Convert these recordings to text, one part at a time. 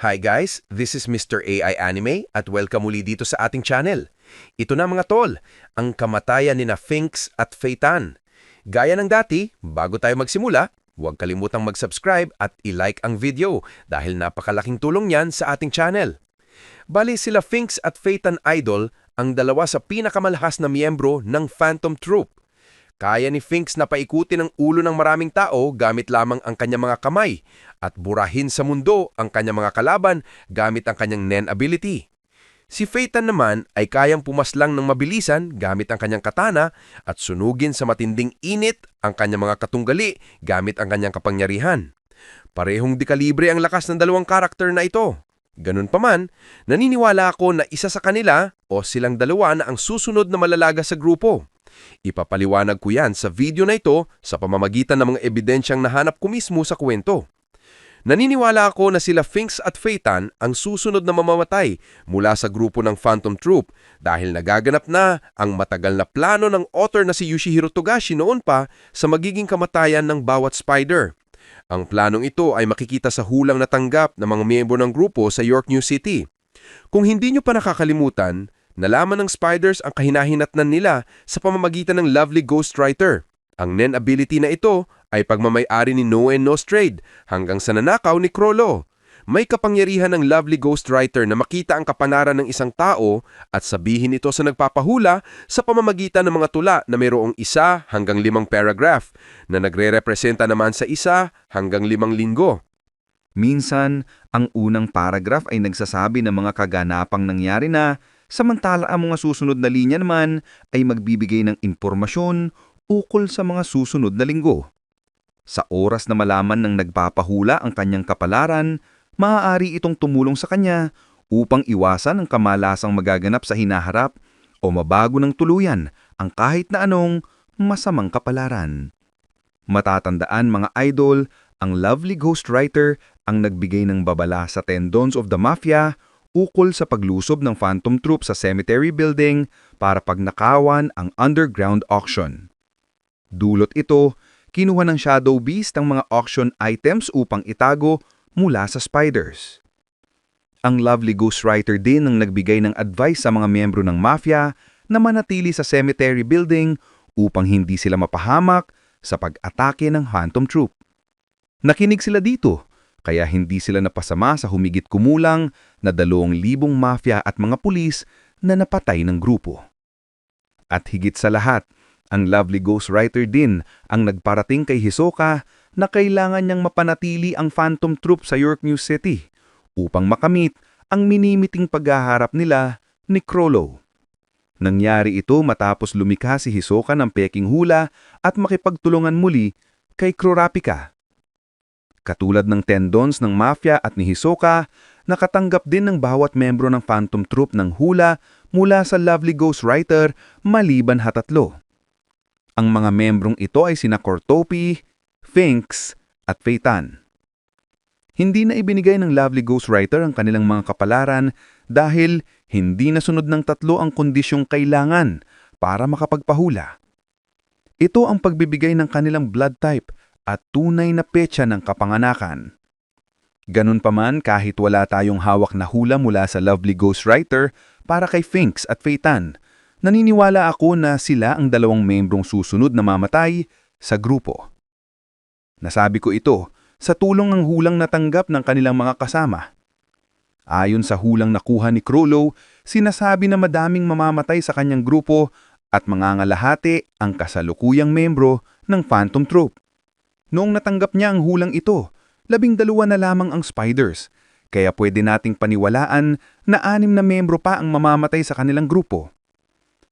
Hi guys, this is Mr. AI Anime at welcome muli dito sa ating channel. Ito na mga tol, ang kamatayan ni na Finks at Feitan. Gaya ng dati, bago tayo magsimula, huwag kalimutang mag-subscribe at i-like ang video dahil napakalaking tulong yan sa ating channel. Bali sila Finks at Feitan Idol ang dalawa sa pinakamalahas na miyembro ng Phantom Troop. Kaya ni Finks na paikutin ang ulo ng maraming tao gamit lamang ang kanyang mga kamay at burahin sa mundo ang kanyang mga kalaban gamit ang kanyang Nen ability. Si Phaeton naman ay kayang pumaslang ng mabilisan gamit ang kanyang katana at sunugin sa matinding init ang kanyang mga katunggali gamit ang kanyang kapangyarihan. Parehong dekalibre ang lakas ng dalawang karakter na ito. Ganun pa man, naniniwala ako na isa sa kanila o silang dalawa na ang susunod na malalaga sa grupo. Ipapaliwanag ko yan sa video na ito sa pamamagitan ng mga ebidensyang nahanap ko mismo sa kwento. Naniniwala ako na sila Finks at Phaeton ang susunod na mamamatay mula sa grupo ng Phantom Troop dahil nagaganap na ang matagal na plano ng author na si Yoshihiro Togashi noon pa sa magiging kamatayan ng bawat spider. Ang planong ito ay makikita sa hulang natanggap ng mga miyembro ng grupo sa York New City. Kung hindi nyo pa nakakalimutan, nalaman ng spiders ang kahinahinatnan nila sa pamamagitan ng lovely ghostwriter. Ang Nen ability na ito ay pagmamayari ni Noe Nostrade hanggang sa nanakaw ni Krollo. May kapangyarihan ng lovely ghostwriter na makita ang kapanaran ng isang tao at sabihin ito sa nagpapahula sa pamamagitan ng mga tula na mayroong isa hanggang limang paragraph na nagre-representa naman sa isa hanggang limang linggo. Minsan, ang unang paragraph ay nagsasabi ng mga kaganapang nangyari na, samantala ang mga susunod na linya naman ay magbibigay ng impormasyon ukol sa mga susunod na linggo. Sa oras na malaman ng nagpapahula ang kanyang kapalaran, maaari itong tumulong sa kanya upang iwasan ang kamalasang magaganap sa hinaharap o mabago ng tuluyan ang kahit na anong masamang kapalaran. Matatandaan mga idol, ang lovely ghostwriter ang nagbigay ng babala sa tendons of the mafia ukol sa paglusob ng Phantom Troop sa cemetery building para pagnakawan ang underground auction. Dulot ito, kinuha ng Shadow Beast ang mga auction items upang itago mula sa spiders. Ang lovely ghostwriter din ang nagbigay ng advice sa mga miyembro ng mafia na manatili sa cemetery building upang hindi sila mapahamak sa pag-atake ng Phantom Troop. Nakinig sila dito, kaya hindi sila napasama sa humigit kumulang na dalawang libong mafia at mga pulis na napatay ng grupo. At higit sa lahat, ang lovely ghostwriter din ang nagparating kay Hisoka na kailangan niyang mapanatili ang Phantom Troop sa York New City upang makamit ang minimiting paghaharap nila ni Krollo. Nangyari ito matapos lumikha si Hisoka ng peking hula at makipagtulungan muli kay Kurapika. Katulad ng tendons ng mafia at ni Hisoka, nakatanggap din ng bawat membro ng Phantom Troop ng hula mula sa Lovely Ghostwriter maliban hatatlo. Ang mga membrong ito ay sina Cortopi, Finks, at Phaeton. Hindi na ibinigay ng Lovely Ghostwriter ang kanilang mga kapalaran dahil hindi nasunod ng tatlo ang kondisyong kailangan para makapagpahula. Ito ang pagbibigay ng kanilang blood type at tunay na petsa ng kapanganakan. Ganun pa man kahit wala tayong hawak na hula mula sa Lovely Ghostwriter para kay Finks at Phaeton, naniniwala ako na sila ang dalawang membrong susunod na mamatay sa grupo. Nasabi ko ito sa tulong ng hulang natanggap ng kanilang mga kasama. Ayon sa hulang nakuha ni Krollo, sinasabi na madaming mamamatay sa kanyang grupo at mangangalahati ang kasalukuyang membro ng Phantom Troop. Noong natanggap niya ang hulang ito, labing dalawa na lamang ang spiders, kaya pwede nating paniwalaan na anim na membro pa ang mamamatay sa kanilang grupo.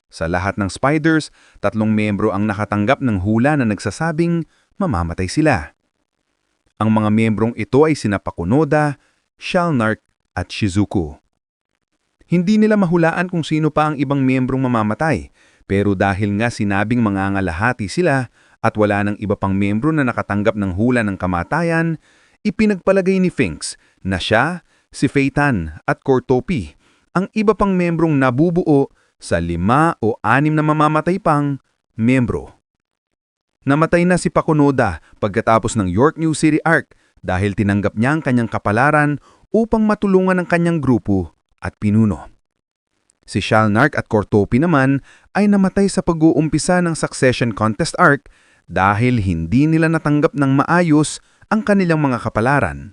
Sa lahat ng spiders, tatlong membro ang nakatanggap ng hula na nagsasabing mamamatay sila. Ang mga membrong ito ay sina Pakunoda, Shalnark at Shizuku. Hindi nila mahulaan kung sino pa ang ibang membrong mamamatay, pero dahil nga sinabing mangangalahati sila at wala ng iba pang membro na nakatanggap ng hula ng kamatayan, ipinagpalagay ni Finks na siya, si Phaeton at Cortopi ang iba pang membrong nabubuo sa lima o anim na mamamatay pang membro. Namatay na si Pakunoda pagkatapos ng York New City Arc dahil tinanggap niya ang kanyang kapalaran upang matulungan ang kanyang grupo at pinuno. Si Shalnark at Cortopi naman ay namatay sa pag-uumpisa ng Succession Contest arc dahil hindi nila natanggap ng maayos ang kanilang mga kapalaran.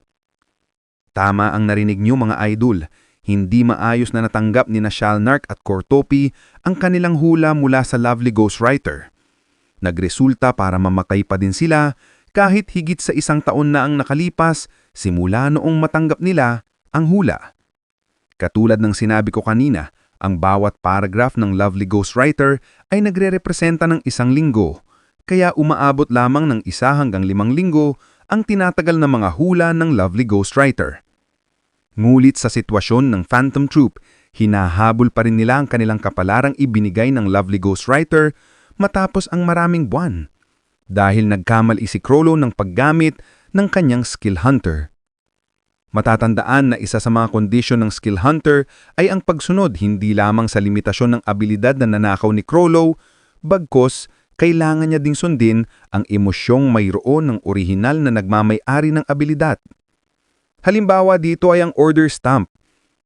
Tama ang narinig niyo mga idol, hindi maayos na natanggap ni na Shalnark at Cortopi ang kanilang hula mula sa Lovely Ghostwriter. Nagresulta para mamatay pa din sila kahit higit sa isang taon na ang nakalipas simula noong matanggap nila ang hula. Katulad ng sinabi ko kanina, ang bawat paragraph ng Lovely Ghostwriter ay nagre-representa ng isang linggo, kaya umaabot lamang ng isa hanggang limang linggo ang tinatagal na mga hula ng Lovely Ghostwriter. Ngulit sa sitwasyon ng Phantom Troop, hinahabol pa rin nila ang kanilang kapalarang ibinigay ng Lovely Ghostwriter matapos ang maraming buwan dahil nagkamali si Crollo ng paggamit ng kanyang skill hunter. Matatandaan na isa sa mga kondisyon ng skill hunter ay ang pagsunod hindi lamang sa limitasyon ng abilidad na nanakaw ni Crollo, bagkos kailangan niya ding sundin ang emosyong mayroon ng orihinal na nagmamay-ari ng abilidad. Halimbawa dito ay ang order stamp.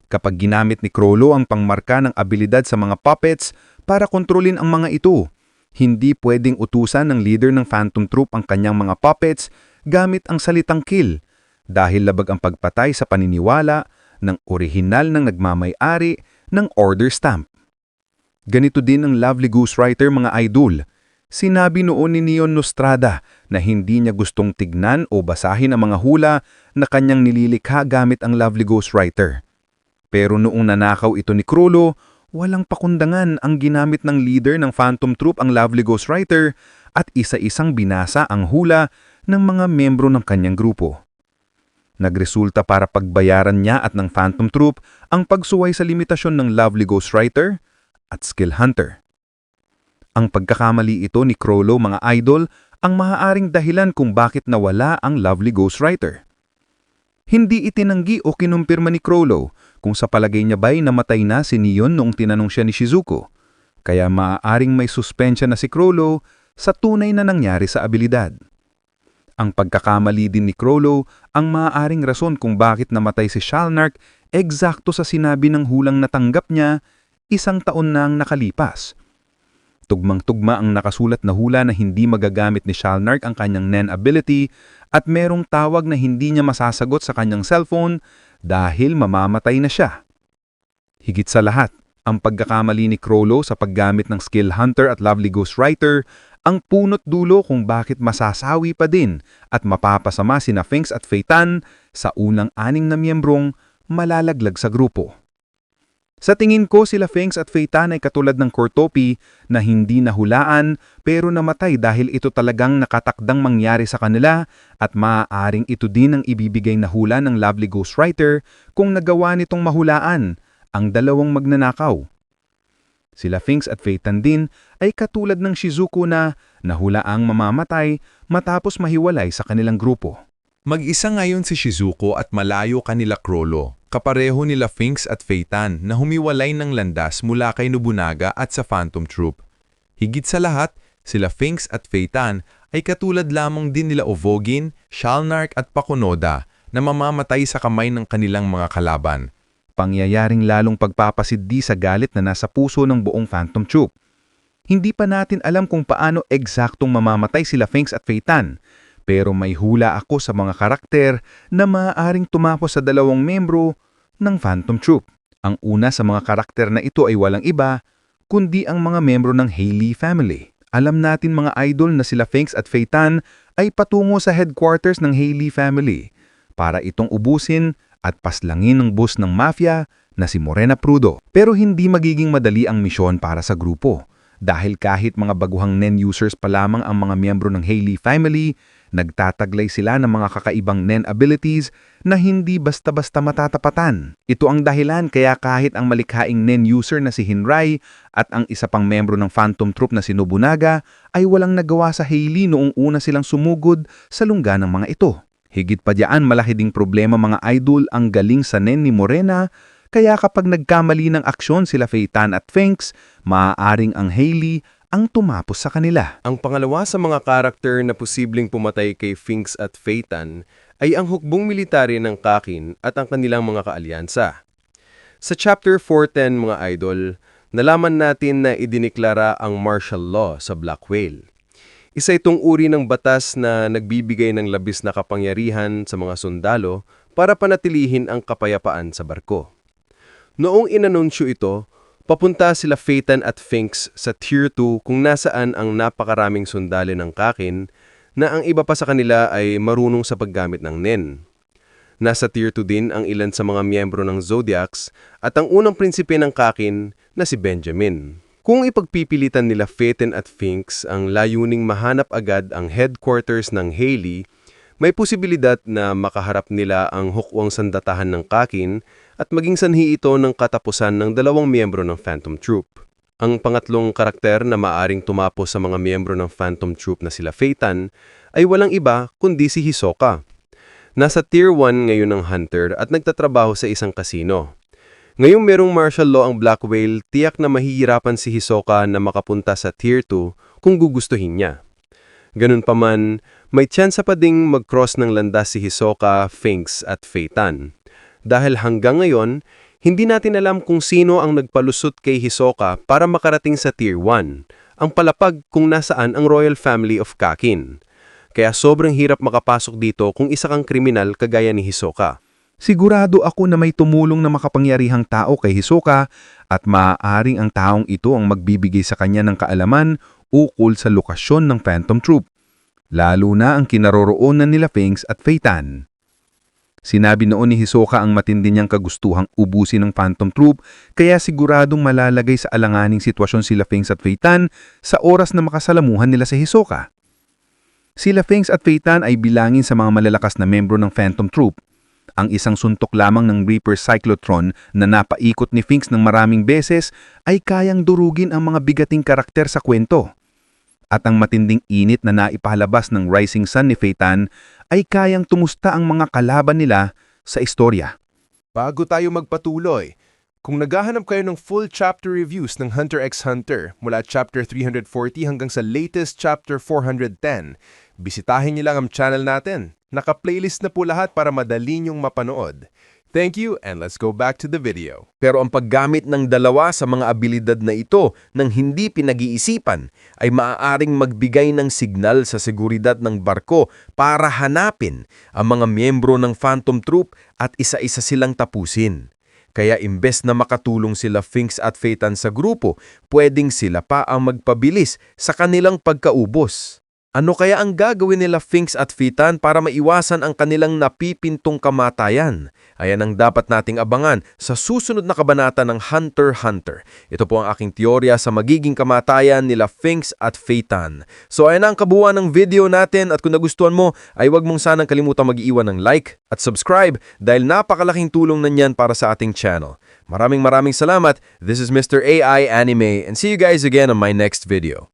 Kapag ginamit ni Crollo ang pangmarka ng abilidad sa mga puppets para kontrolin ang mga ito, hindi pwedeng utusan ng leader ng Phantom Troop ang kanyang mga puppets gamit ang salitang kill dahil labag ang pagpatay sa paniniwala ng orihinal ng nagmamay-ari ng order stamp. Ganito din ang Lovely Ghostwriter mga idol. Sinabi noon ni Neon Nostrada na hindi niya gustong tignan o basahin ang mga hula na kanyang nililikha gamit ang Lovely Ghostwriter. Pero noong nanakaw ito ni Krolo, walang pakundangan ang ginamit ng leader ng Phantom Troop ang Lovely Ghostwriter at isa-isang binasa ang hula ng mga membro ng kanyang grupo. Nagresulta para pagbayaran niya at ng Phantom Troop ang pagsuway sa limitasyon ng Lovely Ghostwriter at Skill Hunter. Ang pagkakamali ito ni Crollo mga idol ang maaaring dahilan kung bakit nawala ang Lovely Ghostwriter. Hindi itinanggi o kinumpirma ni Crollo kung sa palagay niya ba'y namatay na si Neon noong tinanong siya ni Shizuko, kaya maaaring may suspensya na si Crollo sa tunay na nangyari sa abilidad. Ang pagkakamali din ni Crollo ang maaaring rason kung bakit namatay si Shalnark eksakto sa sinabi ng hulang natanggap niya isang taon na ang nakalipas. Tugmang-tugma ang nakasulat na hula na hindi magagamit ni Shalnark ang kanyang Nen ability at merong tawag na hindi niya masasagot sa kanyang cellphone dahil mamamatay na siya. Higit sa lahat, ang pagkakamali ni Crollo sa paggamit ng Skill Hunter at Lovely Ghostwriter ang punot dulo kung bakit masasawi pa din at mapapasama sina Finks at Feitan sa unang aning na miyembrong malalaglag sa grupo. Sa tingin ko sila Finks at Feitan ay katulad ng Cortopi na hindi nahulaan pero namatay dahil ito talagang nakatakdang mangyari sa kanila at maaaring ito din ang ibibigay na hula ng Lovely Ghostwriter kung nagawa nitong mahulaan ang dalawang magnanakaw. Sila Finks at Feitan din ay katulad ng Shizuko na nahulaang mamamatay matapos mahiwalay sa kanilang grupo. Mag-isa ngayon si Shizuko at malayo kanila Crollo, kapareho nila Finks at Feitan na humiwalay ng landas mula kay Nobunaga at sa Phantom Troop. Higit sa lahat, sila Finks at Feitan ay katulad lamang din nila Ovogin, Shalnark at Pakunoda na mamamatay sa kamay ng kanilang mga kalaban pangyayaring lalong pagpapasiddi sa galit na nasa puso ng buong Phantom Troop. Hindi pa natin alam kung paano eksaktong mamamatay sila Finks at Feitan, pero may hula ako sa mga karakter na maaaring tumapos sa dalawang membro ng Phantom Troop. Ang una sa mga karakter na ito ay walang iba, kundi ang mga membro ng Haley family. Alam natin mga idol na sila Finks at Feitan ay patungo sa headquarters ng Haley family para itong ubusin at paslangin ng boss ng mafia na si Morena Prudo. Pero hindi magiging madali ang misyon para sa grupo. Dahil kahit mga baguhang NEN users pa lamang ang mga miyembro ng Haley family, nagtataglay sila ng mga kakaibang NEN abilities na hindi basta-basta matatapatan. Ito ang dahilan kaya kahit ang malikhaing NEN user na si Hinrai at ang isa pang membro ng Phantom Troop na si Nobunaga ay walang nagawa sa Haley noong una silang sumugod sa lungga ng mga ito. Higit pa diyan malaki ding problema mga idol ang galing sa nen ni Morena kaya kapag nagkamali ng aksyon sila Feitan at Finks, maaaring ang Hailey ang tumapos sa kanila. Ang pangalawa sa mga karakter na posibleng pumatay kay Finks at Phaeton ay ang hukbong military ng Kakin at ang kanilang mga kaalyansa. Sa Chapter 410 mga idol, nalaman natin na idiniklara ang martial law sa Black Whale. Isa itong uri ng batas na nagbibigay ng labis na kapangyarihan sa mga sundalo para panatilihin ang kapayapaan sa barko. Noong inanunsyo ito, papunta sila Phaeton at Finks sa Tier 2 kung nasaan ang napakaraming sundalo ng Kakin na ang iba pa sa kanila ay marunong sa paggamit ng NEN. Nasa Tier 2 din ang ilan sa mga miyembro ng Zodiacs at ang unang prinsipe ng Kakin na si Benjamin. Kung ipagpipilitan nila Phaeton at Finks ang layuning mahanap agad ang headquarters ng Haley, may posibilidad na makaharap nila ang hukwang sandatahan ng Kakin at maging sanhi ito ng katapusan ng dalawang miyembro ng Phantom Troop. Ang pangatlong karakter na maaring tumapos sa mga miyembro ng Phantom Troop na sila Phaeton ay walang iba kundi si Hisoka. Nasa Tier 1 ngayon ng Hunter at nagtatrabaho sa isang kasino. Ngayong merong martial law ang Black Whale, tiyak na mahihirapan si Hisoka na makapunta sa Tier 2 kung gugustuhin niya. Ganun pa man, may tsansa pa ding mag-cross ng landas si Hisoka, Finks at Phaeton. Dahil hanggang ngayon, hindi natin alam kung sino ang nagpalusot kay Hisoka para makarating sa Tier 1, ang palapag kung nasaan ang royal family of Kakin. Kaya sobrang hirap makapasok dito kung isa kang kriminal kagaya ni Hisoka. Sigurado ako na may tumulong na makapangyarihang tao kay Hisoka at maaaring ang taong ito ang magbibigay sa kanya ng kaalaman ukol sa lokasyon ng Phantom Troop, lalo na ang kinaroroonan nila Finks at Phaeton. Sinabi noon ni Hisoka ang matindi niyang kagustuhang ubusin ng Phantom Troop kaya siguradong malalagay sa alanganing sitwasyon sila Finks at Phaeton sa oras na makasalamuhan nila sa Hisoka. Sila Finks at Phaeton ay bilangin sa mga malalakas na membro ng Phantom Troop. Ang isang suntok lamang ng Reaper Cyclotron na napaikot ni Finks ng maraming beses ay kayang durugin ang mga bigating karakter sa kwento. At ang matinding init na naipalabas ng Rising Sun ni Phaeton ay kayang tumusta ang mga kalaban nila sa istorya. Bago tayo magpatuloy, kung naghahanap kayo ng full chapter reviews ng Hunter x Hunter mula chapter 340 hanggang sa latest chapter 410, bisitahin niyo lang ang channel natin. Naka-playlist na po lahat para madali niyong mapanood. Thank you and let's go back to the video. Pero ang paggamit ng dalawa sa mga abilidad na ito ng hindi pinag-iisipan ay maaaring magbigay ng signal sa seguridad ng barko para hanapin ang mga miyembro ng Phantom Troop at isa-isa silang tapusin. Kaya imbes na makatulong sila Finks at Phaeton sa grupo, pwedeng sila pa ang magpabilis sa kanilang pagkaubos. Ano kaya ang gagawin nila Finks at Phaeton para maiwasan ang kanilang napipintong kamatayan? Ayan ang dapat nating abangan sa susunod na kabanata ng Hunter Hunter. Ito po ang aking teorya sa magiging kamatayan nila Finks at Phaeton. So ayan ang kabuuan ng video natin at kung nagustuhan mo ay huwag mong sanang kalimutang mag-iwan ng like at subscribe dahil napakalaking tulong na niyan para sa ating channel. Maraming maraming salamat. This is Mr. AI Anime and see you guys again on my next video.